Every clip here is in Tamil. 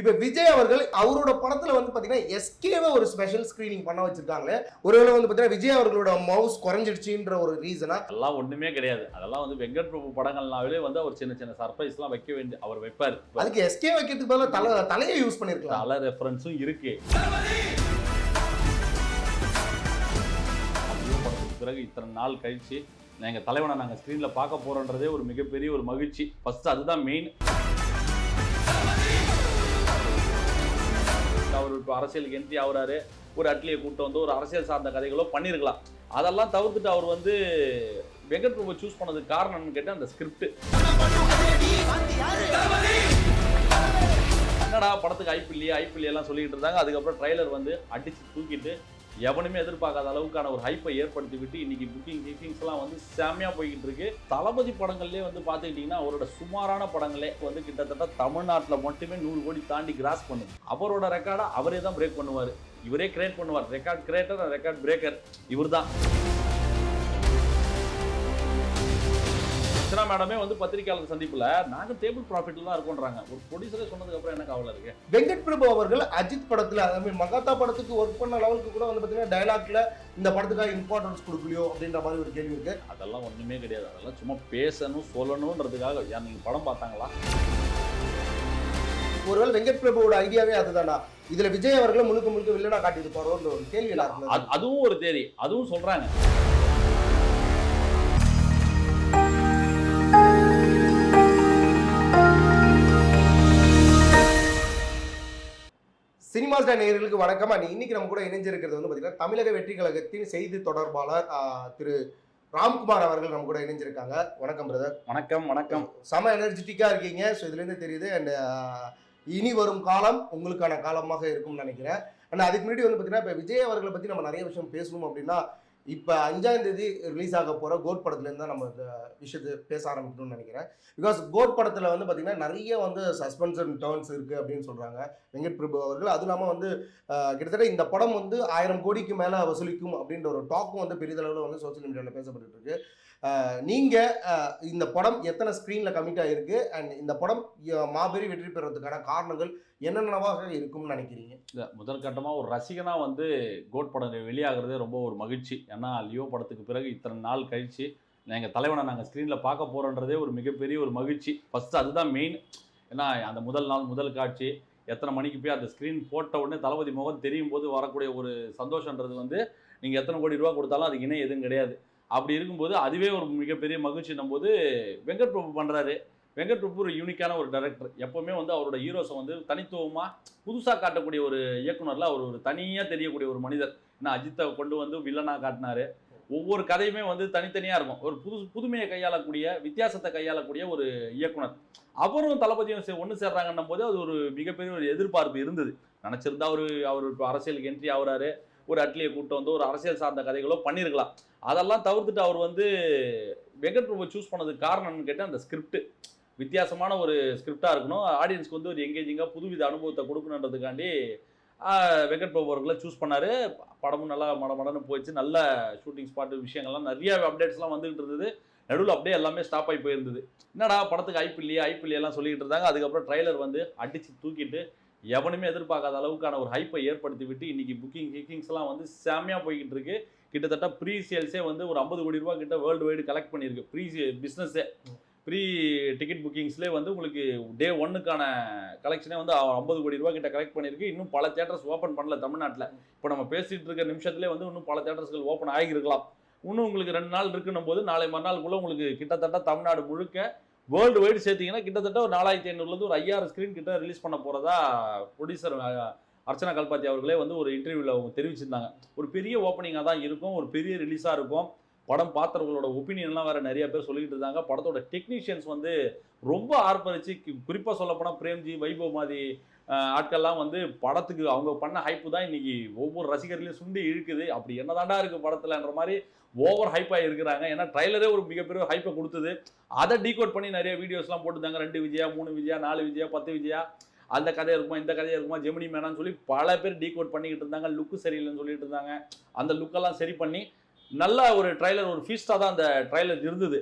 இப்ப விஜய் அவர்கள் அவரோட படத்துல வந்து பாத்தீங்கன்னா எஸ்கேவை ஒரு ஸ்பெஷல் ஸ்கிரீனிங் பண்ண வச்சிருக்காங்க. ஒருவேளை வந்து பாத்தீங்கன்னா விஜய் அவர்களோட மவுஸ் குறைஞ்சிடுச்சுன்ற ஒரு ரீசனா அதெல்லாம் ஒண்ணுமே கிடையாது. அதெல்லாம் வந்து வெங்கட் பிரபு படங்கள்னாவே வந்து அவர் சின்ன சின்ன சர்ப்ரைஸ்லாம் வைக்க வேண்டிய அவர் வைப்பார். அதுக்கு எஸ்கே வைக்கிறதுக்கு பதிலா தலை தலையை யூஸ் பண்ணிருக்கலாம். பல ரெஃபரன்ஸும் இருக்கு. பிறகு இத்தனை நாள் கழிச்சு எங்க தலைவனை நாங்க ஸ்க்ரீன்ல பார்க்க போறோன்றதே ஒரு மிகப்பெரிய ஒரு மகிழ்ச்சி. ஃபர்ஸ்ட் அதுதான் மெயின் இப்போ அரசியலுக்கு என்ட்ரி ஆகுறாரு ஒரு அட்லியை கூட்டம் வந்து ஒரு அரசியல் சார்ந்த கதைகளோ பண்ணியிருக்கலாம் அதெல்லாம் தவிர்த்துட்டு அவர் வந்து வெங்கட் பிரபு சூஸ் பண்ணதுக்கு காரணம்னு கேட்டால் அந்த ஸ்கிரிப்ட் என்னடா படத்துக்கு ஐப்பு இல்லையா சொல்லிக்கிட்டு இருந்தாங்க. அதுக்கப்புறம் ட்ரைலர் வந்து அடித்து தூக்கிட்டு எவனுமே எதிர்பார்க்காத அளவுக்கான ஒரு ஹைப்பை ஏற்படுத்தி விட்டு இன்னைக்கு புக்கிங் கிக்கிங்ஸ்லாம் வந்து செம்மையாக போய்கிட்டு இருக்கு தளபதி படங்கள்லேயே வந்து பார்த்துக்கிட்டிங்கன்னா அவரோட சுமாரான படங்களே வந்து கிட்டத்தட்ட தமிழ்நாட்டில் மட்டுமே நூறு கோடி தாண்டி கிராஸ் பண்ணுது. அவரோட ரெக்கார்டை அவரே தான் பிரேக் பண்ணுவார். இவரே கிரியேட் பண்ணுவார். ரெக்கார்ட் கிரியேட்டர் ரெக்கார்ட் பிரேக்கர் இவர் தான் அர்ச்சனா மேடமே வந்து பத்திரிகையாளர் சந்திப்புல நாங்க டேபிள் ப்ராஃபிட்ல தான் இருக்கோன்றாங்க ஒரு ப்ரொடியூசரே சொன்னதுக்கு அப்புறம் என்ன கவலை இருக்கு? வெங்கட் பிரபு அவர்கள் அஜித் படத்துல அதாவது மகாத்தா படத்துக்கு ஒர்க் பண்ண லெவலுக்கு கூட வந்து பாத்தீங்கன்னா டைலாக்ல இந்த படத்துக்காக இம்பார்ட்டன்ஸ் கொடுக்கலையோ அப்படின்ற மாதிரி ஒரு கேள்வி இருக்கு. அதெல்லாம் ஒண்ணுமே கிடையாது. அதெல்லாம் சும்மா பேசணும் சொல்லணுன்றதுக்காக ஏன் நீங்க படம் பார்த்தாங்களா? ஒருவேளை வெங்கட் பிரபுவோட ஐடியாவே அதுதானா? இதுல விஜய் அவர்களை முழுக்க முழுக்க வில்லனா காட்டியிருப்பாரோன்ற ஒரு கேள்வி அதுவும் ஒரு தேதி. அதுவும் சொல்றாங்க. ஸ்டார் நேயர்களுக்கு வணக்கம். அண்ட் இன்னைக்கு நம்ம கூட இணைஞ்சிருக்கிறது வந்து பாத்தீங்கன்னா தமிழக வெற்றி கழகத்தின் செய்தி தொடர்பாளர் திரு ராம்குமார் அவர்கள் நம்ம கூட இணைஞ்சிருக்காங்க. வணக்கம் பிரதர் வணக்கம் வணக்கம். செம எனர்ஜெட்டிக்கா இருக்கீங்க. ஸோ இதுல இருந்து தெரியுது அண்ட் இனி வரும் காலம் உங்களுக்கான காலமாக இருக்கும்னு நினைக்கிறேன். அண்ட் அதுக்கு முன்னாடி வந்து பாத்தீங்கன்னா இப்போ விஜய் அவர்களை பத்தி நம்ம நிறைய விஷயம் பேசணும் அப்படின்னா இப்போ அஞ்சாம் தேதி ரிலீஸ் ஆக போகிற கோட் படத்துலேருந்து தான் நம்ம இந்த விஷயத்தை பேச ஆரம்பிக்கணும்னு நினைக்கிறேன். பிகாஸ் கோட் படத்தில் வந்து பார்த்திங்கன்னா நிறைய வந்து சஸ்பென்ஸ் அண்ட் டேர்ன்ஸ் இருக்குது அப்படின்னு சொல்கிறாங்க வெங்கட் பிரபு அவர்கள். அதுவும் இல்லாமல் வந்து கிட்டத்தட்ட இந்த படம் வந்து ஆயிரம் கோடிக்கு மேலே வசூலிக்கும் அப்படின்ற ஒரு டாக்கும் வந்து பெரிதளவில் வந்து சோஷியல் மீடியாவில் பேசப்பட்டு இருக்கு. நீங்கள் இந்த படம் எத்தனை ஸ்க்ரீனில் கமிட் ஆகிருக்கு அண்ட் இந்த படம் மாபெரும் வெற்றி பெறதுக்கான காரணங்கள் என்னென்னவாக இருக்கும்னு நினைக்கிறீங்க? இல்லை முதற்கட்டமாக ஒரு ரசிகனாக வந்து கோட் படம் வெளியாகிறதே ரொம்ப ஒரு மகிழ்ச்சி. ஏன்னா லியோ படத்துக்கு பிறகு இத்தனை நாள் கழிச்சு எங்கள் தலைவனை நாங்கள் ஸ்க்ரீனில் பார்க்க போகிறோன்றதே ஒரு மிகப்பெரிய ஒரு மகிழ்ச்சி. ஃபஸ்ட்டு அதுதான் மெயின் ஏன்னா அந்த முதல் நாள் முதல் காட்சி எத்தனை மணிக்கு போய் அந்த ஸ்க்ரீன் போட்ட உடனே தளபதி முகம் தெரியும் போது வரக்கூடிய ஒரு சந்தோஷன்றது வந்து நீங்கள் எத்தனை கோடி ரூபா கொடுத்தாலும் அதுக்கு இணை எதுவும் கிடையாது. அப்படி இருக்கும்போது அதுவே ஒரு மிகப்பெரிய மகிழ்ச்சின்னும் போது வெங்கட் பிரபு பண்ணுறாரு வெங்கட் பிரபு ஒரு யூனிக்கான ஒரு டைரக்டர் எப்போவுமே வந்து அவரோட ஹீரோஸை வந்து தனித்துவமாக புதுசாக காட்டக்கூடிய ஒரு இயக்குனரில் அவர் ஒரு தனியாக தெரியக்கூடிய ஒரு மனிதர். ஏன்னா அஜித்தை கொண்டு வந்து வில்லனாக காட்டினாரு. ஒவ்வொரு கதையுமே வந்து தனித்தனியாக இருக்கும். ஒரு புது புதுமையை கையாளக்கூடிய வித்தியாசத்தை கையாளக்கூடிய ஒரு இயக்குனர். அவரும் தளபதியும் ஒன்று சேர்றாங்கன்னும் போது அது ஒரு மிகப்பெரிய ஒரு எதிர்பார்ப்பு இருந்தது. நினச்சிருந்தா அவர் அவர் இப்போ அரசியலுக்கு என்ட்ரி ஆகுறாரு. ஒரு அட்லியை கூட்டம் வந்து ஒரு அரசியல் சார்ந்த கதைகளோ பண்ணியிருக்கலாம் அதெல்லாம் தவிர்த்துட்டு அவர் வந்து வெங்கட் பிரபு சூஸ் பண்ணதுக்கு காரணம்னு கேட்டால் அந்த ஸ்கிரிப்ட் வித்தியாசமான ஒரு ஸ்கிரிப்டாக இருக்கணும். ஆடியன்ஸ்க்கு வந்து ஒரு எங்கேஜிங்காக புதுவித அனுபவத்தை கொடுக்கணுன்றதுக்காண்டி வெங்கட் பிரபு அவர்களை சூஸ் பண்ணார். படமும் நல்லா மடமடன்னு போயிடுச்சு. நல்ல ஷூட்டிங் ஸ்பாட் விஷயங்கள்லாம் நிறைய அப்டேட்ஸ்லாம் வந்துகிட்டு இருந்தது. நடுவில் அப்படியே எல்லாமே ஸ்டாப் ஆகி போயிருந்தது. என்னடா படத்துக்கு ஐப்பு இல்லையா சொல்லிக்கிட்டு இருந்தாங்க. அதுக்கப்புறம் ட்ரைலர் வந்து அடித்து தூக்கிட்டு எவனுமே எதிர்பார்க்காத அளவுக்கான ஒரு ஹைப்பை ஏற்படுத்தி விட்டு இன்றைக்கி புக்கிங் கிக்கிங்ஸ்லாம் வந்து செம்மையாக போய்கிட்டு இருக்கு. கிட்டத்தட்ட ப்ரீ சேல்ஸே வந்து ஒரு ஐம்பது கோடி ரூபா கிட்ட வேர்ல்டு வைடு கலெக்ட் பண்ணியிருக்கு. ப்ரீ பிஸ்னஸே ப்ரீ டிக்கெட் புக்கிங்ஸ்லேயே வந்து உங்களுக்கு டே ஒன்னுக்கான கலெக்ஷனே வந்து ஐம்பது கோடி ரூபா கிட்ட கலெக்ட் பண்ணியிருக்கு. இன்னும் பல தேட்டர்ஸ் ஓப்பன் பண்ணல தமிழ்நாட்டில். இப்போ நம்ம பேசிகிட்டு இருக்க நிமிஷத்துலேயே வந்து இன்னும் பல தேட்டர்ஸ்கள் ஓப்பன் ஆகியிருக்கலாம். இன்னும் உங்களுக்கு ரெண்டு நாள் இருக்குன்னும் போது நாளை மறுநாளுக்குள்ளே உங்களுக்கு கிட்டத்தட்ட தமிழ்நாடு முழுக்க வேர்ல்டு வைடு சேர்த்திங்கன்னா கிட்டத்தட்ட ஒரு நாலாயிரத்தி ஐநூறுலேருந்து ஒரு ஐயாயிரம் ஸ்க்ரீன் கிட்ட ரிலீஸ் பண்ண போகிறதா ப்ரொடியூசர் அர்ச்சனா கல்பாத்தி அவர்களே வந்து ஒரு இன்டர்வியூவில் அவங்க தெரிவிச்சிருந்தாங்க. ஒரு பெரிய ஓப்பனிங்காக தான் இருக்கும் ஒரு பெரிய ரிலீஸாக இருக்கும். படம் பார்த்தவர்களோட ஒப்பீனியன்லாம் வேறு நிறைய பேர் சொல்லிக்கிட்டு இருந்தாங்க. படத்தோட டெக்னீஷியன்ஸ் வந்து ரொம்ப ஆர்ப்பரிச்சு குறிப்பாக சொல்லப்போனால் பிரேம்ஜி வைபவ் மாதிரி ஆட்கள்லாம் வந்து படத்துக்கு அவங்க பண்ண ஹைப்பு தான் இன்னைக்கு ஒவ்வொரு ரசிகர்களையும் சுண்டி இழுக்குது. அப்படி என்னதாண்டா இருக்கு படத்துலன்ற மாதிரி ஓவர் ஹைப்பாக இருக்கிறாங்க. ஏன்னா ட்ரைலரே ஒரு மிகப்பெரிய ஹைப்பை கொடுத்தது. அதை டீகோட் பண்ணி நிறைய வீடியோஸ்லாம் போட்டுருந்தாங்க. ரெண்டு விஜயா மூணு விஜயா நாலு விஜயா பத்து விஜயா. அந்த கதையாக இருக்குமா இந்த கதையாக இருக்குமா ஜெமினி மேனான்னு சொல்லி பல பேர் டீகோட் பண்ணிக்கிட்டு இருந்தாங்க. லுக்கு சரியில்லைன்னு சொல்லிட்டு இருந்தாங்க. அந்த லுக்கெல்லாம் சரி பண்ணி நல்ல ஒரு ட்ரைலர் ஒரு ஃபீஸ்டாக தான் அந்த ட்ரைலர் இருந்தது.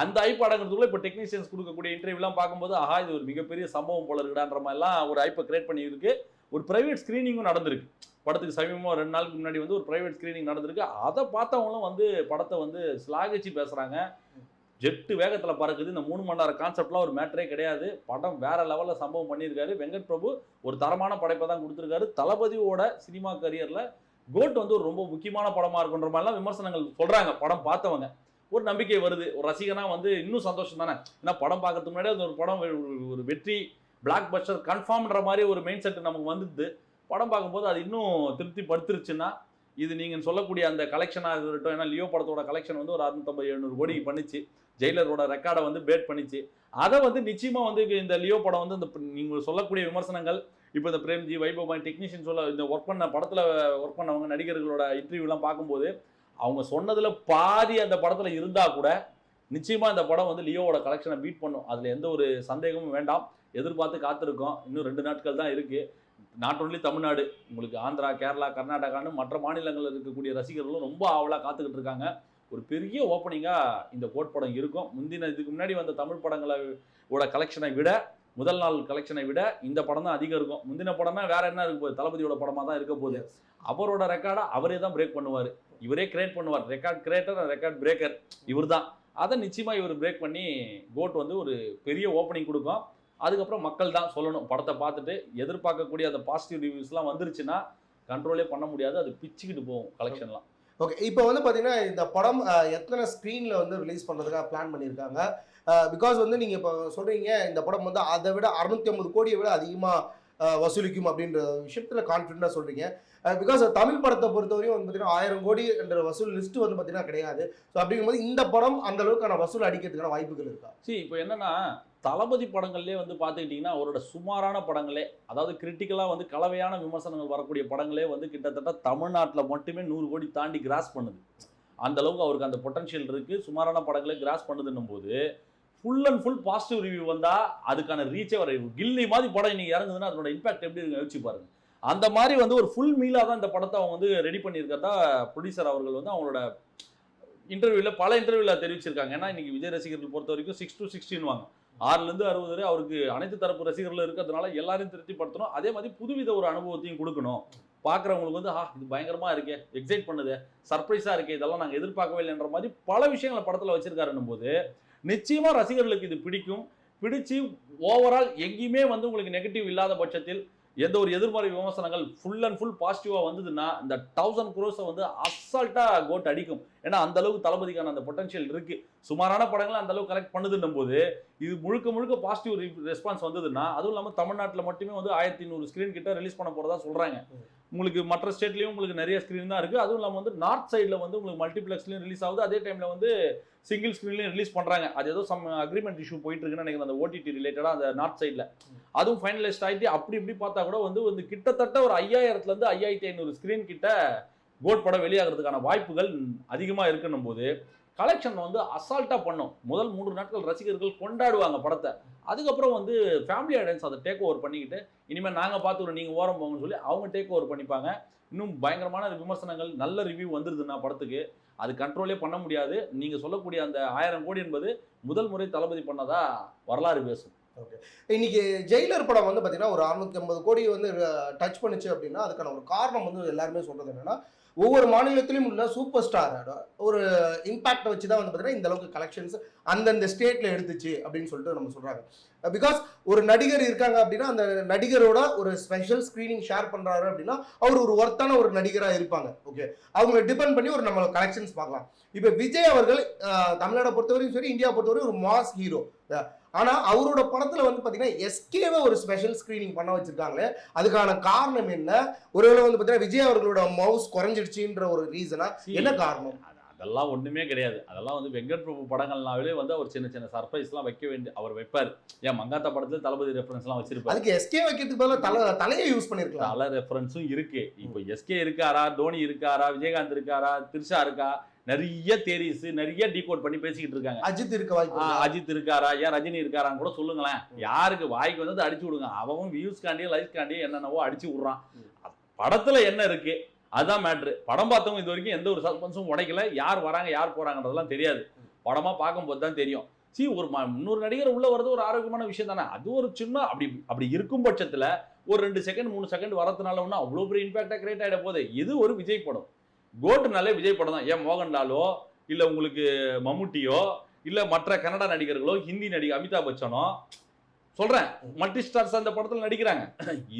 அந்த ஐப் அடங்குறதுக்குள்ள இப்போ டெக்னீஷியன்ஸ் கொடுக்கக்கூடிய இன்டர்வியூலாம் பார்க்கும்போது ஆஹா இது ஒரு மிகப்பெரிய சம்பவம் போல இருக்குடான்ற மாதிரிலாம் ஒரு ஐப்பை கிரியேட் பண்ணியிருக்கு. ஒரு ப்ரைவேட் ஸ்க்ரீனிங்கும் நடந்திருக்கு. படத்துக்கு சமீபமாக ரெண்டு நாளுக்கு முன்னாடி வந்து ஒரு ப்ரைவேட் ஸ்க்ரீனிங் நடந்திருக்கு. அதை பார்த்தவங்களும் வந்து படத்தை வந்து ஸ்லாகிச்சு பேசுகிறாங்க ஜெட்டு வேகத்தில் பறக்குது. இந்த மூணு மணி நேரம் கான்செப்ட்லாம் ஒரு மேட்டரே கிடையாது. படம் வேற லெவலில் சம்பவம் பண்ணியிருக்காரு. வெங்கட் பிரபு ஒரு தரமான படைப்பை தான் கொடுத்துருக்காரு. தளபதியோட சினிமா கரியரில் கோட் வந்து ஒரு ரொம்ப முக்கியமான படமாக இருக்குன்ற மாதிரிலாம் விமர்சனங்கள் சொல்கிறாங்க படம் பார்த்தவங்க. ஒரு நம்பிக்கை வருது. ஒரு ரசிகனா வந்து இன்னும் சந்தோஷம் தானே? ஏன்னா படம் பார்க்கறதுக்கு முன்னாடி அது ஒரு படம் ஒரு- ஒரு வெற்றி பிளாக் பஸ்டர் கன்ஃபார்ம்ன்ற மாதிரி ஒரு மெயின் செட் நமக்கு வந்துது. படம் பார்க்கும்போது அது இன்னும் திருப்தி படுத்துருச்சுன்னா இது நீங்கள் சொல்லக்கூடிய அந்த கலெக்ஷனாக இருக்கட்டும் ஏன்னா லியோ படத்தோட கலெக்ஷன் வந்து ஒரு அறுநூத்தம்பது எழுநூறு கோடி பண்ணிச்சு. ஜெயிலரோட ரெக்கார்டை வந்து பேட் பண்ணிச்சு. அதை வந்து நிச்சயமாக வந்து இந்த லியோ படம் வந்து இந்த நீங்கள் சொல்லக்கூடிய விமர்சனங்கள் இப்போ இந்த பிரேம்ஜி வைபவ் டெக்னீஷியன் சொல்ல இந்த ஒர்க் பண்ண படத்தில் ஒர்க் பண்ணவங்க நடிகர்களோட இன்டர்வியூலாம் பார்க்கும்போது அவங்க சொன்னதில் பாதி அந்த படத்தில் இருந்தால் கூட நிச்சயமாக இந்த படம் வந்து லியோவோட கலெக்ஷனை பீட் பண்ணும். அதில் எந்த ஒரு சந்தேகமும் வேண்டாம். எதிர்பார்த்து காத்திருக்கோம். இன்னும் ரெண்டு நாட்கள் தான் இருக்குது நாட் ஒன்லி தமிழ்நாடு உங்களுக்கு ஆந்திரா கேரளா கர்நாடகான்னு மற்ற மாநிலங்களில் இருக்கக்கூடிய ரசிகர்களும் ரொம்ப ஆவலாக காத்துக்கிட்டு இருக்காங்க. ஒரு பெரிய ஓப்பனிங்காக இந்த கோட் படம் இருக்கும். முந்தின இதுக்கு முன்னாடி வந்த தமிழ் படங்களை ஓட கலெக்ஷனை விட முதல் நாள் கலெக்ஷனை விட இந்த படம் தான் அதிகம் இருக்கும். முந்தின படம்னா வேற என்ன இருக்க போகுது? தளபதியோட படமாக தான் இருக்க போகுது. அவரோட ரெக்கார்டை அவரே தான் பிரேக் பண்ணுவார். இவரே கிரியேட் பண்ணுவார். ரெக்கார்ட் கிரியேட்டர் ரெக்கார்ட் பிரேக்கர் இவர் தான் அதை நிச்சயமாக இவர் பிரேக் பண்ணி கோட் வந்து ஒரு பெரிய ஓப்பனிங் கொடுக்கும். அதுக்கப்புறம் மக்கள் தான் சொல்லணும். படத்தை பார்த்துட்டு எதிர்பார்க்கக்கூடிய அந்த பாசிட்டிவ் ரிவ்யூஸ்லாம் வந்துருச்சுன்னா கண்ட்ரோலே பண்ண முடியாது. அது பிச்சுக்கிட்டு போகும் கலெக்ஷன்லாம் ஓகே இப்போ வந்து பார்த்தீங்கன்னா இந்த படம் எத்தனை ஸ்க்ரீனில் வந்து ரிலீஸ் பண்ணுறதுக்காக பிளான் பண்ணியிருக்காங்க? பிகாஸ் வந்து நீங்கள் இப்போ சொல்கிறீங்க இந்த படம் வந்து அதை விட அறுநூத்தி ஐம்பது கோடியை விட அதிகமாக வசூலிக்கும் அப்படின்ற விஷயத்தில் கான்ஃபிடண்டாக சொல்கிறீங்க பிகாஸ் தமிழ் படத்தை பொறுத்தவரையும் வந்து பார்த்தீங்கன்னா ஆயிரம் கோடி என்ற வசூல் லிஸ்ட் வந்து பார்த்தீங்கன்னா கிடையாது. ஸோ அப்படிங்கும்போது இந்த படம் அந்த அளவுக்கான வசூல் அடிக்கிறதுக்கான வாய்ப்புகள் இருக்கா? சரி இப்போ என்னன்னா தளபதி படங்கள்லேயே வந்து பார்த்துக்கிட்டிங்கன்னா அவரோட சுமாரான படங்களே அதாவது கிரிட்டிக்கலாக வந்து கலவையான விமர்சனங்கள் வரக்கூடிய படங்களே வந்து கிட்டத்தட்ட தமிழ்நாட்டில் மட்டுமே நூறு கோடி தாண்டி கிராஸ் பண்ணுது. அந்த அளவுக்கு அவருக்கு அந்த பொட்டன்ஷியல் இருக்குது சுமாரான படங்களே கிராஸ் பண்ணுதுன்னும் போது full and full positive review வந்தால் அதுக்கான ரீச்சே வர கில்லி மாதிரி படம் இன்னைக்கு இறங்குதுன்னா அதனோட இம்பாக்ட் எப்படி இருக்கு யோசிச்சு பாருங்க. அந்த மாதிரி வந்து ஒரு ஃபுல் மீலாக தான் இந்த படத்தை அவங்க வந்து ரெடி பண்ணியிருக்கிறதா ப்ரொடியூசர் அவர்கள் வந்து அவங்களோட இன்டர்வியூவில் பல இன்டர்வியூவில் தெரிவிச்சிருக்காங்க. ஏன்னா இன்னைக்கு விஜய் ரசிகர்கள் பொறுத்த வரைக்கும் சிக்ஸ் டு சிக்ஸ்டின் வாங்க ஆறுலேருந்து அறுபது வரை அவருக்கு அனைத்து தரப்பு ரசிகர்கள் இருக்கிறதுனால எல்லாரையும் திருப்திப்படுத்தணும். அதே மாதிரி புதுவித ஒரு அனுபவத்தையும் கொடுக்கணும். பார்க்குறவங்களுக்கு வந்து ஆ இது பயங்கரமாக இருக்கே எக்ஸைட் பண்ணுது சர்ப்ரைஸாக இருக்கே இதெல்லாம் நாங்கள் எதிர்பார்க்கவே இல்லைன்ற மாதிரி பல விஷயங்களை படத்தில் வச்சுருக்காருன்னும் போது நிச்சயமாக ரசிகர்களுக்கு இது பிடிக்கும். பிடிச்சு ஓவரால் எங்கேயுமே வந்து உங்களுக்கு நெகட்டிவ் இல்லாத பட்சத்தில் எந்த ஒரு எதிர்மறை விமர்சனங்கள் ஃபுல் அண்ட் ஃபுல் பாசிட்டிவாக வந்ததுன்னா இந்த தௌசண்ட் குரோஸை வந்து அசால்ட்டாக கோட் அடிக்கும். ஏன்னா அந்த அளவுக்கு தளபதிக்கான அந்த பொட்டன்ஷியல் இருக்கு. சுமாரான படங்களை அந்த அளவுக்கு கலெக்ட் பண்ணுதுன்னும் போது இது முழுக்க முழுக்க பாசிட்டிவ் ரெஸ்பான்ஸ் வந்ததுன்னா அதுவும் இல்லாமல் தமிழ்நாட்டில் மட்டுமே வந்து ஆயிரத்தி நூறு ஸ்க்ரீன் கிட்ட ரிலீஸ் பண்ண போறதா சொல்றாங்க. உங்களுக்கு மற்ற ஸ்டேட்லயும் உங்களுக்கு நிறைய ஸ்க்ரீன் தான் இருக்கு. அதுவும் இல்லாமல் வந்து நார்த் சைடில் வந்து உங்களுக்கு மல்டிப்ளெக்ஸ்லையும் ரிலீஸ் ஆகுது. அதே டைம்ல வந்து சிங்கிள் ஸ்க்ரீன்லையும் ரிலீஸ் பண்றாங்க. அது ஏதோ சம் அக்ரிமெண்ட் இஷ்யூ போயிட்டு இருக்குன்னு நினைக்கிறேன் அந்த ஓடிடி ரிலேட்டடாக அந்த நார்த் சைடில் அதுவும் ஃபைனலைஸ்ட் ஆகிட்டு அப்படி இப்படி பார்த்தா கூட வந்து வந்து கிட்டத்தட்ட ஒரு ஐயாயிரத்துல இருந்து ஐயாயிரத்தி ஐநூறு ஸ்க்ரீன் கிட்ட கோட் படம் வெளியாகிறதுக்கான வாய்ப்புகள் அதிகமாக இருக்குன்னும் போது கலெக்ஷன் வந்து அசால்ட்டாக பண்ணும். முதல் மூன்று நாட்கள் ரசிகர்கள் கொண்டாடுவாங்க படத்தை. அதுக்கப்புறம் வந்து ஃபேமிலி ஆடியன்ஸ் அதை டேக் ஓவர் பண்ணிக்கிட்டு இனிமேல் நாங்கள் பார்த்துக்கிறோம் நீங்கள் ஓரம் போங்கன்னு சொல்லி அவங்க டேக் ஓவர் பண்ணிப்பாங்க. இன்னும் பயங்கரமான விமர்சனங்கள் நல்ல ரிவ்யூ வந்துருதுன்னா படத்துக்கு. அது கண்ட்ரோலே பண்ண முடியாது. நீங்கள் சொல்லக்கூடிய அந்த ஆயிரம் கோடி என்பது முதல் முறை தளபதி பண்ணதா வரலாறு பேசும். இன்னைக்கு ஜெயிலர் படம் வந்து பார்த்தீங்கன்னா ஒரு அறுநூத்தி ஐம்பது கோடி வந்து டச் பண்ணுச்சு அப்படின்னா அதுக்கான ஒரு காரணம் வந்து எல்லாருமே சொல்றது என்னன்னா ஒவ்வொரு மாநிலத்திலும் உள்ள சூப்பர் ஸ்டாரோட ஒரு இம்பாக்டை வச்சு தான் வந்து பார்த்தீங்கன்னா இந்த அளவுக்கு கலெக்ஷன்ஸ் அந்தந்த ஸ்டேட்ல எடுத்துச்சு அப்படின்னு சொல்லிட்டு நம்ம சொல்றாங்க. பிகாஸ் ஒரு நடிகர் இருக்காங்க அப்படின்னா அந்த நடிகரோட ஒரு ஸ்பெஷல் ஸ்க்ரீனிங் ஷேர் பண்றாரு அப்படின்னா அவர் ஒரு ஒர்த்தான ஒரு நடிகராக இருப்பாங்க. ஓகே அவங்க டிபெண்ட் பண்ணி ஒரு நம்ம கலெக்ஷன்ஸ் பார்க்கலாம். இப்போ விஜய் அவர்கள் தமிழ்நாடை பொறுத்தவரையும் சரி இந்தியா பொறுத்தவரையும் ஒரு மாஸ் ஹீரோ ஆனா அவரோட படத்துல வந்து பாத்தீங்கன்னா எஸ்கேவை ஒரு ஸ்பெஷல் ஸ்கிரீனிங் பண்ண வச்சிருக்காங்களே. அதுக்கான காரணம் என்ன? ஒருவேளை வந்து பாத்தீங்கன்னா விஜய் அவர்களோட மவுஸ் குறைஞ்சிடுச்சுன்ற ஒரு ரீசனா என்ன காரணம்? அது- அதெல்லாம் ஒண்ணுமே கிடையாது. அதெல்லாம் வந்து வெங்கட் பிரபு படங்கள்னாவே வந்து அவர் சின்ன சின்ன சர்ப்ரைஸ்லாம் வைக்க வேண்டிய அவர் வைப்பார். ஏன் மங்காத்தா படத்துல தளபதி ரெஃபரன்ஸ்லாம் வச்சிருப்பாரு. அதுக்கு எஸ்கே வைக்கிறதுக்கு பதிலா தலை தலையை யூஸ் பண்ணிருக்கலாம். தல ரெஃபரன்ஸும் இருக்கு. இப்போ எஸ்கே இருக்காரா தோனி இருக்காரா விஜயகாந்த் இருக்காரா திரிஷா இருக்கா? நிறைய தேரிஸ் நிறைய டீகோட் பண்ணி பேசிக்கிட்டு இருக்காங்க. அஜித் இருக்க வாய்ப்பு? அஜித் இருக்காரா? ஏன் ரஜினி இருக்காரான்னு கூட சொல்லுங்களேன். யாருக்கு வாய்க்கு வந்தது அடிச்சு விடுங்க. அவன் வியூஸ் காண்டி லைஃப் காண்டி என்னென்னவோ அடிச்சு விடுறான். படத்துல என்ன இருக்கு? அதுதான் மேட்ரு படம் பார்த்தவங்க இது வரைக்கும் எந்த ஒரு சஸ்பென்ஸும் உடைக்கல. யார் வராங்க யார் போறாங்கன்றதெல்லாம் தெரியாது. படமா பார்க்கும்போது தான் தெரியும். சி ஒரு ம- இன்னொரு நடிகர் உள்ள வர்றது ஒரு ஆரோக்கியமான விஷயம் தானே. அது ஒரு சின்ன அப்படி அப்படி இருக்கும் பட்சத்துல ஒரு ரெண்டு செகண்ட் மூணு செகண்ட் வரதுனால ஒன்றும் அவ்வளோ பெரிய இம்பாக்டாக கிரியேட் ஆகிட போகுது. இது ஒரு விஜய் படம். கோட்டுனாலே விஜய் படம் தான். ஏன் மோகன்லாலோ இல்லை உங்களுக்கு மம்முட்டியோ இல்லை மற்ற கன்னடா நடிகர்களோ ஹிந்தி நடிகர் அமிதாப் பச்சனோ சொல்கிறேன் மல்டி ஸ்டார்ஸ் அந்த படத்தில் நடிக்கிறாங்க.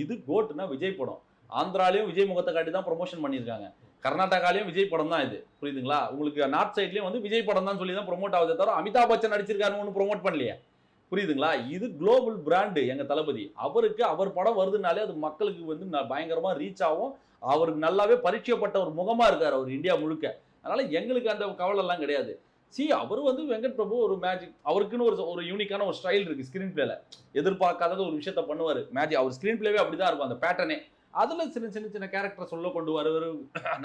இது கோட்டுனா விஜய் படம். ஆந்திராலையும் விஜய் முகத்தை காட்டி தான் ப்ரொமோஷன் பண்ணியிருக்காங்க. கர்நாடகாலையும் விஜய் படம் தான் இது. புரியுதுங்களா? உங்களுக்கு நார்த் சைட்லேயும் வந்து விஜய் படம் தான் சொல்லி தான் ப்ரோமோட் ஆகுதே தவிர அமிதாப் பச்சன் நடிச்சிருக்காருன்னு ஒன்று ப்ரோமோட் பண்ணலையே. புரியுதுங்களா? இது குளோபல் பிராண்டு எங்கள் தளபதி. அவருக்கு அவர் படம் வருதுனாலே அது மக்களுக்கு வந்து பயங்கரமாக ரீச் ஆகும். அவருக்கு நல்லாவே பரிச்சயப்பட்ட ஒரு முகமாக இருக்கார் அவர் இந்தியா முழுக்க. அதனால் எங்களுக்கு அந்த கவலை எல்லாம் கிடையாது. சி அவர் வந்து வெங்கட் பிரபு ஒரு மேஜிக் அவருக்குன்னு ஒரு ஒரு யூனிக்கான ஒரு ஸ்டைல் இருக்குது ஸ்க்ரீன் பிளேல எதிர்பார்க்காத ஒரு விஷயத்த பண்ணுவார். மேஜிக் அவர் ஸ்க்ரீன் பிளேவே அப்படிதான் இருக்கும் அந்த பேட்டர்னே அதில் சின்ன சின்ன சின்ன கேரக்டர் சொல்ல கொண்டு வருவார்.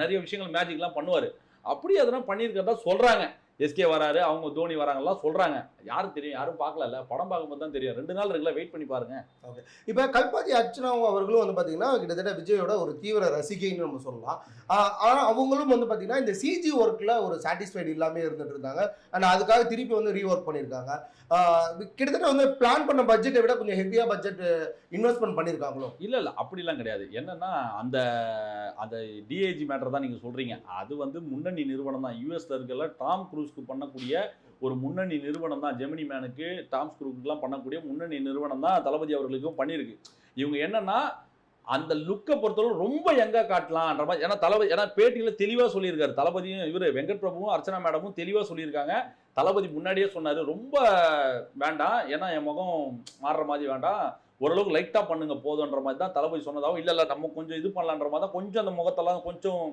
நிறைய விஷயங்கள் மேஜிக்லாம் பண்ணுவார். அப்படி அதெல்லாம் பண்ணியிருக்கிறதா சொல்கிறாங்க எஸ்கே வராரு அவங்க தோனி வராங்கலாம் சொல்றாங்க. யாரும் தெரியும் யாரும் பார்க்கல படம் பார்க்கும்போது தான் தெரியும். ரெண்டு நாள் இருக்குல்ல வெயிட் பண்ணி பாருங்க. இப்போ கல்பாத்தி அர்ச்சனாவும் அவர்களும் வந்து பார்த்தீங்கன்னா கிட்டத்தட்ட விஜயோட ஒரு தீவிர ரசிகைன்னு நம்ம சொல்லலாம். ஆஹ் ஆனா அவங்களும் வந்து பார்த்தீங்கன்னா இந்த சிஜி ஒர்க்கில் ஒரு சாட்டிஸ்ஃபைடு இல்லாமல் இருந்துட்டு இருந்தாங்க. அண்ட் அதுக்காக திருப்பி வந்து ரீஒர்க் பண்ணியிருக்காங்க. ஆஹ் கிட்டத்தட்ட வந்து பிளான் பண்ண பட்ஜெட்டை விட கொஞ்சம் ஹெவியாக பட்ஜெட் இன்வெஸ்ட்மெண்ட் பண்ணியிருக்காங்களோ? இல்ல இல்ல. அப்படிலாம் கிடையாது. என்னன்னா அந்த அந்த டிஏஜி மேட்டர் தான் நீங்க சொல்றீங்க. அது வந்து முன்னணி நிறுவனம் தான். யூஎஸ்ல இருக்கல டாம் க்ரூஸ்க்கு பண்ணக்கூடிய ஒரு முன்னணி நிறுவனம் தான். ஜெமினி மேனுக்கு டாம்ஸ் க்ரூஸ்க்குலாம் பண்ணக்கூடிய முன்னணி நிறுவனம் தான் தளபதி அவர்களுக்கும் பண்ணியிருக்கு. இவங்க என்னன்னா அந்த லுக்கை பொறுத்தவரை ரொம்ப எங்கே காட்டலாம்ன்ற மாதிரி ஏன்னா தளபதி ஏன்னா பேட்டியில் தெளிவாக சொல்லியிருக்காரு. தளபதியும் இவர் வெங்கட் பிரபுவும் அர்ச்சனா மேடமும் தெளிவாக சொல்லியிருக்காங்க. தளபதி முன்னாடியே சொன்னார் ரொம்ப வேண்டாம் ஏன்னா என் முகம் மாறுற மாதிரி வேண்டாம். ஓரளவுக்கு லைட்டாக பண்ணுங்க போதுன்ற மாதிரி தான் தளபதி சொன்னதாகவும் இல்லை இல்லை நம்ம கொஞ்சம் இது பண்ணலான்ற மாதிரி தான் கொஞ்சம் அந்த முகத்தெல்லாம் கொஞ்சம்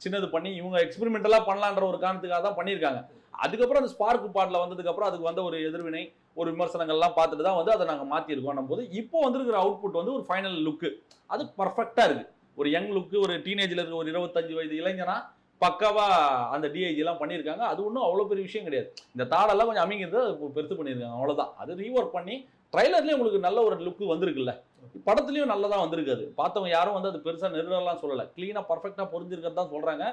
சின்னது பண்ணி இவங்க எக்ஸ்பெரிமெண்டலாக பண்ணலான்ற ஒரு காரணத்துக்காக தான் பண்ணியிருக்காங்க. அதுக்கப்புறம் அந்த ஸ்பார்க் பாட்டில் வந்ததுக்கப்புறம் அதுக்கு வந்த ஒரு எதிர்வினை ஒரு விமர்சனங்கள்லாம் பார்த்துட்டு தான் வந்து அதை நாங்கள் மாற்றிருக்கோம் போது இப்போ வந்திருக்கிற அவுட்புட் வந்து ஒரு ஃபைனல் லுக்கு அது பர்ஃபெக்டாக இருக்குது ஒரு யங் லுக்கு ஒரு டீனேஜில் இருக்க ஒரு இருபத்தஞ்சு வயது இளைஞனா பக்காவாக அந்த டிஐஜிலாம் பண்ணியிருக்காங்க. அது ஒன்றும் அவ்வளோ பெரிய விஷயம் கிடையாது. இந்த தாடெல்லாம் கொஞ்சம் அமைங்கிறது அது பெருசு பண்ணியிருக்காங்க. அவ்வளோதான் அது ரீஒர்க் பண்ணி ட்ரைலர்லேயே உங்களுக்கு நல்ல ஒரு லுக்கு வந்திருக்குல்ல. படத்துலையும் நல்லதாக வந்திருக்கு பார்த்தவங்க யாரும் வந்து அது பெருசாக நிறுவனம்லாம் சொல்லலை. க்ளீனாக பர்ஃபெக்டாக புரிஞ்சிருக்கிறது தான் சொல்கிறாங்க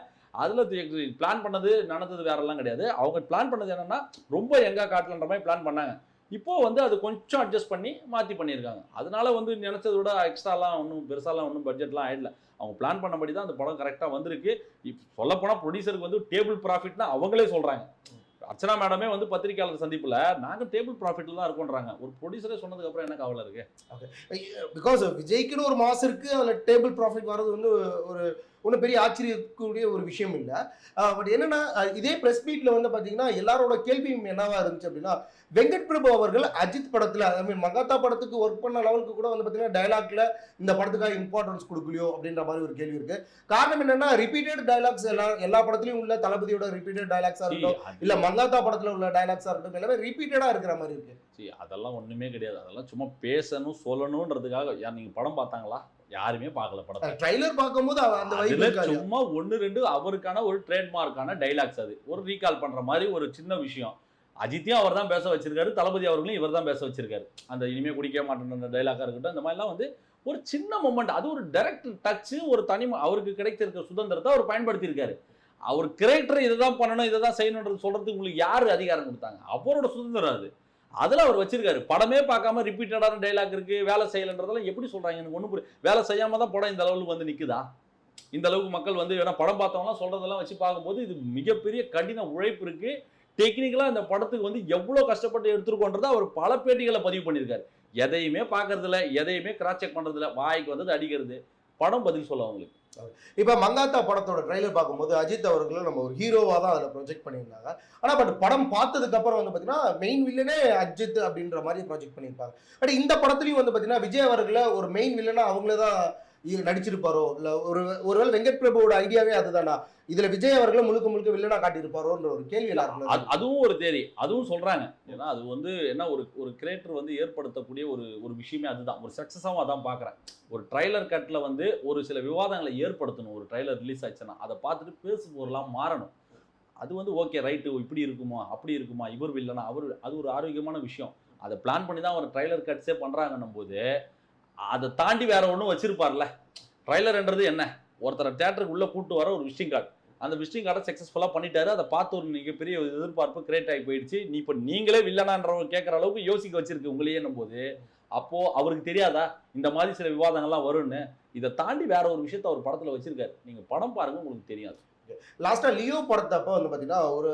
அதில் பிளான் பண்ணது நடந்தது வேறெல்லாம் கிடையாது. அவங்க பிளான் பண்ணது என்னென்னா ரொம்ப எங்கே காட்டலன்ற மாதிரி பிளான் பண்ணாங்க. இப்போது வந்து அது கொஞ்சம் அட்ஜஸ்ட் பண்ணி மாற்றி பண்ணியிருக்காங்க. அதனால வந்து நினச்சதை விட எக்ஸ்ட்ராலாம் ஒன்றும் பெருசாலாம் ஒன்றும் பட்ஜெட்லாம் ஆயிடல. அவங்க பிளான் பண்ணபடி தான் அந்த படம் கரெக்டாக வந்திருக்கு. இப்போ சொல்லப்போனால் ப்ரொடியூசருக்கு வந்து டேபிள் ப்ராஃபிட்னா அவங்களே சொல்கிறாங்க அர்ச்சனா மேடமே வந்து பத்திரிகையாளர் சந்திப்பில் நாங்கள் டேபிள் ப்ராஃபிட்டில் தான் இருக்கோன்றாங்க. ஒரு ப்ரொடியூசரே சொன்னதுக்கப்புறம் எனக்கு என்ன கவலை இருக்கு? பிகாஸ் விஜய்க்குன்னு ஒரு மாசம் இருக்கு அதில் டேபிள் ப்ராஃபிட் வர்றது வந்து ஒரு ஒன்றும் பெரிய ஆச்சரியக்கூடிய ஒரு விஷயம் இல்லை. பட் என்னன்னா இதே ப்ரெஸ் மீட்ல வந்து பார்த்தீங்கன்னா எல்லாரோட கேள்வியும் என்னவா இருந்துச்சு அப்படின்னா வெங்கட் பிரபு அவர்கள் அஜித் படத்தில் ஐ மீன் மகாத்தா படத்துக்கு ஒர்க் பண்ண லெவலுக்கு கூட வந்து பார்த்தீங்கன்னா டைலாக்ல இந்த படத்துக்காக இம்பார்ட்டன்ஸ் கொடுக்கலையோ அப்படின்ற மாதிரி ஒரு கேள்வி இருக்கு. காரணம் என்னன்னா ரிப்பீட்டட் டைலாக்ஸ் எல்லா எல்லா படத்துலையும் உள்ள தளபதியோட ரிப்பீட்டட் டைலாக்ஸா இருக்கட்டும் இல்ல மங்காத்தா படத்துல உள்ள டைலாக்ஸா இருக்கட்டும் எல்லாமே ரிப்பீட்டடா இருக்கிற மாதிரி இருக்கு. அதெல்லாம் ஒண்ணுமே கிடையாது. அதெல்லாம் சும்மா பேசணும் சொல்லணுன்றதுக்காக யார் நீங்க படம் பார்த்தாங்களா? யாருமே பார்க்கல படத்தை. ட்ரைலர் பார்க்கும்போது அந்த சும்மா ஒன்னு ரெண்டு அவருக்கான ஒரு ட்ரேட்மார்க்கான டைலாக்ஸ் அது. ஒரு ரீகால் பண்ற மாதிரி ஒரு சின்ன விஷயம். அஜித்தையும் அவர் தான் பேச வச்சிருக்காரு தளபதி அவர்களையும் இவர் தான் பேச வச்சிருக்காரு. அந்த இனிமே குடிக்க மாட்டேன் அந்த டைலாக்கா இருக்கட்டும் இந்த மாதிரிலாம் வந்து ஒரு சின்ன மொமெண்ட் அது ஒரு டைரக்ட் டச்சு ஒரு தனி அவருக்கு கிடைத்திருக்க சுதந்திரத்தை அவர் பயன்படுத்தியிருக்காரு. அவர் கிரேட்டர் இதை தான் பண்ணணும் இதை தான் செய்யணுன்றது சொல்றதுக்கு உங்களுக்கு யார் அதிகாரம் கொடுத்தாங்க? அவரோட சுதந்திரம் அது. அதில் அவர் வச்சிருக்காரு. படமே பார்க்காம ரிப்பீட்டடான டைலாக் இருக்கு வேலை செய்யலைன்றதெல்லாம் எப்படி சொல்றாங்க? எனக்கு ஒன்றும் புரியும் வேலை செய்யாம தான் படம் இந்த அளவுக்கு வந்து நிற்குதா இந்த அளவுக்கு மக்கள் வந்து ஏன்னா படம் பார்த்தவங்களாம் சொல்றதெல்லாம் வச்சு பார்க்கும்போது இது மிகப்பெரிய கடின உழைப்பு இருக்கு. டெக்னிக்கலாக இந்த படத்துக்கு வந்து எவ்வளோ கஷ்டப்பட்டு எடுத்துருக்கோன்றதை அவர் பல பேட்டிகளை பதிவு பண்ணியிருக்காரு. எதையுமே பார்க்கறதில்ல எதையுமே கிராஸ் செக் வாய்க்கு வந்தது அடிக்கிறது. படம் பதில் சொல்ல அவங்களுக்கு. இப்போ மங்காத்தா படத்தோட ட்ரைலர் பார்க்கும்போது அஜித் அவர்களும் நம்ம ஒரு ஹீரோவாக தான் அதில் ப்ரொஜெக்ட் பண்ணியிருந்தாங்க. ஆனால் பட் படம் பார்த்ததுக்கு அப்புறம் வந்து பார்த்தீங்கன்னா மெயின் வில்லனே அஜித் அப்படின்ற மாதிரி ப்ரொஜெக்ட் பண்ணியிருப்பாங்க. பட் இந்த படத்துலையும் வந்து பார்த்தீங்கன்னா விஜய் அவர்களை ஒரு மெயின் வில்லனாக அவங்களே தான் நடிச்சிருப்பாரோ? இல்லை ஒரு ஒருவேளை வெங்கட் பிரபுவோட ஐடியாவே அதுதானா? இதுல விஜய் அவர்களை முழுக்க முழுக்க வில்லனா காட்டியிருப்பாரோன்ற ஒரு கேள்வி எல்லாருக்குள்ள அது- அதுவும் ஒரு தேதி. அதுவும் சொல்றாங்க. ஏன்னா அது வந்து என்ன ஒரு ஒரு கிரியேட்டர் வந்து ஏற்படுத்தக்கூடிய ஒரு ஒரு விஷயமே அதுதான். ஒரு சக்சஸாகவும் அதான் பார்க்குறேன் ஒரு ட்ரைலர் கட்டில் வந்து ஒரு சில விவாதங்களை ஏற்படுத்தணும். ஒரு ட்ரைலர் ரிலீஸ் ஆச்சுன்னா அதை பார்த்துட்டு பேசு பொருளாக மாறணும். அது வந்து ஓகே ரைட்டு இப்படி இருக்குமா அப்படி இருக்குமா இவர் வில்லனா அவர் அது ஒரு ஆரோக்கியமான விஷயம். அதை பிளான் பண்ணி தான் ஒரு ட்ரைலர் கட்ஸே பண்ணுறாங்கன்னும் போது அதை தாண்டி வேற ஒன்றும் வச்சிருப்பார்ல? ட்ரைலர்ன்றது என்ன? ஒருத்தரை தேட்டருக்கு உள்ளே கூட்டு வர ஒரு விசிட்டிங் கார்டு அந்த விசிட்டிங் கார்டை சக்ஸஸ்ஃபுல்லாக பண்ணிட்டாரு. அதை பார்த்து ஒரு மிகப்பெரிய எதிர்பார்ப்பு கிரியேட் ஆகி போயிடுச்சு. நீ இப்போ நீங்களே வில்லனான்றவங்க கேட்குற அளவுக்கு யோசிக்க வச்சிருக்கு உங்களையே போது அப்போது அவருக்கு தெரியாதா? இந்த மாதிரி சில விவாதங்கள்லாம் வரும்னு. இதை தாண்டி வேற ஒரு விஷயத்த அவர் படத்தில் வச்சிருக்காரு. நீங்கள் படம் பாருங்க உங்களுக்கு தெரியாது. லாஸ்ட்டாக லியோ படத்தப்ப வந்து பார்த்தீங்கன்னா ஒரு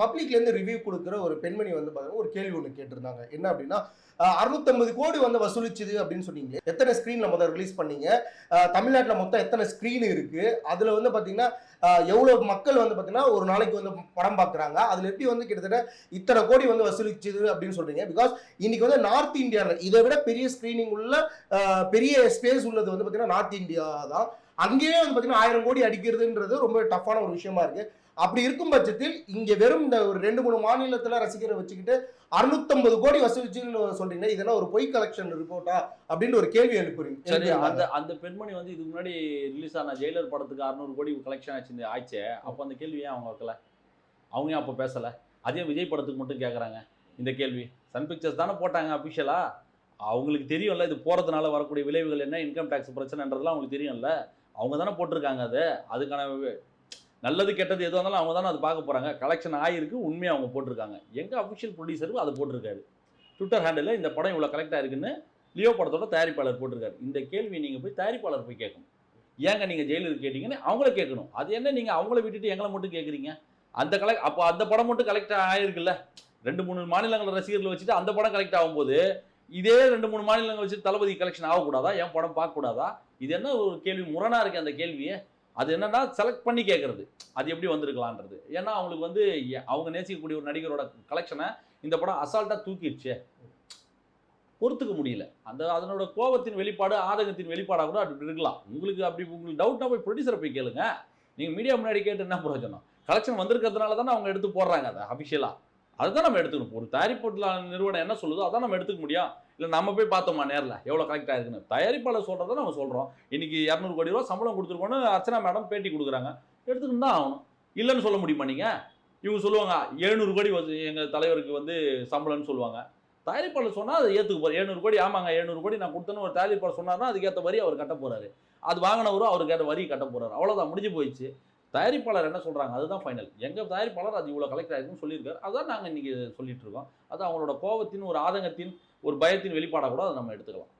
பப்ளிக்லேருந்து ரிவ்யூ கொடுக்குற ஒரு பெண்மணி வந்து பார்த்தீங்கன்னா ஒரு கேள்வி ஒன்று கேட்டிருந்தாங்க. என்ன அப்படின்னா அறுநூத்தம்பது கோடி வந்து வசூலிச்சுது அப்படின்னு சொன்னீங்க எத்தனை ஸ்க்ரீனில் முதல் ரிலீஸ் பண்ணீங்க? தமிழ்நாட்டில் மொத்தம் எத்தனை ஸ்க்ரீன் இருக்குது அதில் வந்து பார்த்தீங்கன்னா எவ்வளோ மக்கள் வந்து பார்த்தீங்கன்னா ஒரு நாளைக்கு வந்து படம் பார்க்குறாங்க அதில் எப்படி வந்து கிட்டத்தட்ட இத்தனை கோடி வந்து வசூலிச்சுது அப்படின்னு சொல்கிறீங்க பிகாஸ் இன்றைக்கி வந்து நார்த் இந்தியாவில் இதை விட பெரிய ஸ்க்ரீனிங் உள்ள பெரிய ஸ்பேஸ் உள்ளது வந்து பார்த்தீங்கன்னா நார்த் இந்தியா தான். அங்கேயே வந்து பாத்தீங்கன்னா ஆயிரம் கோடி அடிக்கிறதுன்றது ரொம்ப டஃப்பான ஒரு விஷயமா இருக்கு. அப்படி இருக்கும் பட்சத்தில் இங்க வெறும் இந்த ஒரு ரெண்டு மூணு மாநிலத்துல ரசிகரை வச்சுக்கிட்டு அறுநூத்தம்பது கோடி வசூலிச்சுன்னு சொல்றீங்க. இதெல்லாம் ஒரு பொய் கலெக்ஷன் ரிப்போர்ட்டா அப்படின்னு ஒரு கேள்வி எழுப்புறீங்க சரி. அந்த அந்த பெண்மணி வந்து இதுக்கு முன்னாடி ரிலீஸ் ஆன ஜெயிலர் படத்துக்கு அறுநூறு கோடி கலெக்ஷன் ஆச்சு ஆச்சே அப்போ அந்த கேள்வி ஏன் அவங்க வைக்கல? அவங்க ஏன் அப்போ பேசல? அதே விஜய் படத்துக்கு மட்டும் கேட்குறாங்க இந்த கேள்வி. சன் பிக்சர்ஸ் தானே போட்டாங்க அஃபிஷியலா அவங்களுக்கு தெரியும்ல இது போறதுனால வரக்கூடிய விளைவுகள் என்ன இன்கம் டேக்ஸ் பிரச்சனைன்றதுலாம் அவங்களுக்கு தெரியும்ல. அவங்க தானே போட்டிருக்காங்க அது. அதுக்கான நல்லது கெட்டது எதுவாக இருந்தாலும் அவங்க தானே அது பார்க்க போகிறாங்க கலெக்ஷன் ஆகிருக்கு உண்மையாக அவங்க போட்டிருக்காங்க. எங்கள் அஃபிஷியல் ப்ரொடியூசரும் அதை போட்டிருக்காரு. ட்விட்டர் ஹேண்டில் இந்த படம் இவ்வளோ கலெக்ட் ஆயிருக்குன்னு லியோ படத்தோட தயாரிப்பாளர் போட்டிருக்காரு. இந்த கேள்வி நீங்கள் போய் தயாரிப்பாளர் போய் கேட்கணும். ஏங்க நீங்கள் ஜெயிலர் கேட்டிங்கன்னு அவங்கள கேட்கணும். அது என்ன நீங்கள் அவங்கள விட்டுட்டு எங்களை மட்டும் கேட்குறீங்க? அந்த கலெக்ட் அப்போ அந்த படம் மட்டும் கலெக்ட் ஆகிருக்குல்ல ரெண்டு மூணு மாநிலங்கள் ரசிகர்கள் வச்சுட்டு அந்த படம் கலெக்ட் ஆகும்போது இதே ரெண்டு மூணு மாநிலங்கள் வச்சு தளபதி கலெக்ஷன் ஆகக்கூடாதா? என் படம் பார்க்கக்கூடாதா? இது என்ன ஒரு கேள்வி முரணாக இருக்குது அந்த கேள்வியை. அது என்னன்னா செலக்ட் பண்ணி கேட்கறது அது எப்படி வந்திருக்கலான்றது ஏன்னா அவங்களுக்கு வந்து எ- அவங்க நேசிக்கக்கூடிய ஒரு நடிகரோட கலெக்ஷனை இந்த படம் அசால்ட்டாக தூக்கிடுச்சே. பொறுத்துக்க முடியல. அந்த அதனோட கோபத்தின் வெளிப்பாடு ஆதங்கத்தின் வெளிப்பாடாக கூட அப்படி இருக்கலாம். உங்களுக்கு அப்படி உங்களுக்கு டவுட்னா போய் ப்ரொடியூசரை போய் கேளுங்க. நீங்கள் மீடியா முன்னாடி கேட்டு என்ன பிரயோஜனம்? கலெக்ஷன் வந்திருக்கிறதுனால தானே அவங்க எடுத்து போடுறாங்க அதை அஃபிஷியலாக அதுதான் நம்ம எடுத்துக்கணும். ஒரு தயாரிப்பு நிறுவனம் என்ன சொல்லுதோ அதான் நம்ம எடுத்துக்க முடியும். இல்லை நம்ம போய் பார்த்தோமா நேரில்? எவ்வளோ கலெக்ட் ஆயிருக்குன்னு தயாரிப்பாளர் சொல்கிறத நம்ம சொல்கிறோம் இன்றைக்கி இரநூறு கோடி ரூபா சம்பளம் கொடுத்துருக்கோன்னு அர்ச்சனா மேடம் பேட்டி கொடுக்குறாங்க. எடுத்துக்கணும் தான் ஆகணும். இல்லைன்னு சொல்ல முடியுமா நீங்கள் இவங்க சொல்லுவாங்க எழுநூறு கோடி எங்கள் தலைவருக்கு வந்து சம்பளம்னு சொல்லுவாங்க. தயாரிப்பாளர் சொன்னால் அதை ஏற்றுக்க போகிறார் எழுநூறு கோடி ஆமாங்க எழுநூறு கோடி நான் கொடுத்தேன்னு ஒரு தயாரிப்பாளர் சொன்னார்னா அதுக்கேற்ற வரி அவர் கட்ட போகிறாரு அது வாங்கினவரும் அவருக்கு ஏற்ற வரி கட்ட போகிறாரு அவ்வளோதான் முடிஞ்சு போயிடுச்சு. தயாரிப்பாளர் என்ன சொல்கிறாங்க அதுதான் ஃபைனல் எங்கள் தயாரிப்பாளர் அது இவ்வளோ கலெக்ட் ஆயிருக்குன்னு சொல்லியிருக்காரு. அதான் நாங்கள் இன்றைக்கி சொல்லிட்டு இருக்கோம். அது அவங்களோட கோபத்தின் ஒரு ஆதங்கத்தின் ஒரு பயத்தின் வெளிப்பாடாக கூட அதை நம்ம எடுத்துக்கலாம்.